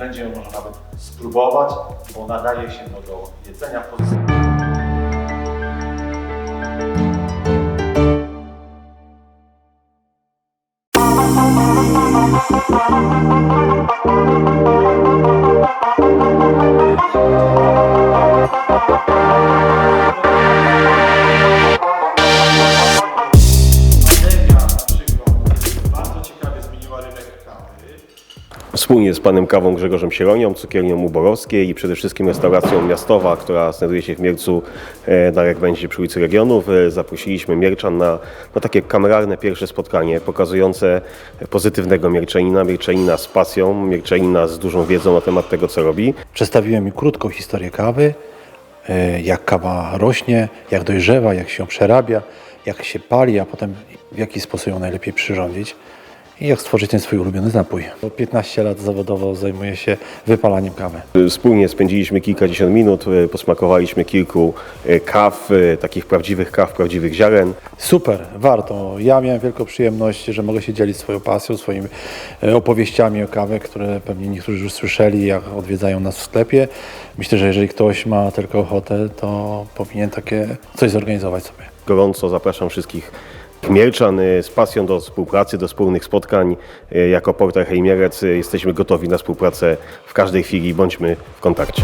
Będzie ją można nawet spróbować, bo nadaje się do jedzenia. Wspólnie z panem Kawą Grzegorzem Sieronią, cukiernią u Borowskiej i przede wszystkim restauracją Miastowa, która znajduje się w Miercu e, na Rekwędzie przy ulicy Regionów, e, zaprosiliśmy Mierczan na, na takie kameralne pierwsze spotkanie pokazujące pozytywnego Mierczanina, Mierczanina z pasją, Mierczanina z dużą wiedzą na temat tego, co robi. Przedstawiłem im krótką historię kawy, e, jak kawa rośnie, jak dojrzewa, jak się przerabia, jak się pali, a potem w jaki sposób ją najlepiej przyrządzić i jak stworzyć ten swój ulubiony napój. 15 lat zawodowo zajmuję się wypalaniem kawy. Wspólnie spędziliśmy kilkadziesiąt minut, e, posmakowaliśmy kilku e, kaw, e, takich prawdziwych kaw, prawdziwych ziaren. Super, warto. Ja miałem wielką przyjemność, że mogę się dzielić swoją pasją, swoimi opowieściami o kawie, które pewnie niektórzy już słyszeli, jak odwiedzają nas w sklepie. Myślę, że jeżeli ktoś ma tylko ochotę, to powinien takie coś zorganizować sobie. Gorąco zapraszam wszystkich Mielczan y, z pasją do współpracy, do wspólnych spotkań. Y, Jako portal Hejmierec y, jesteśmy gotowi na współpracę w każdej chwili. Bądźmy w kontakcie.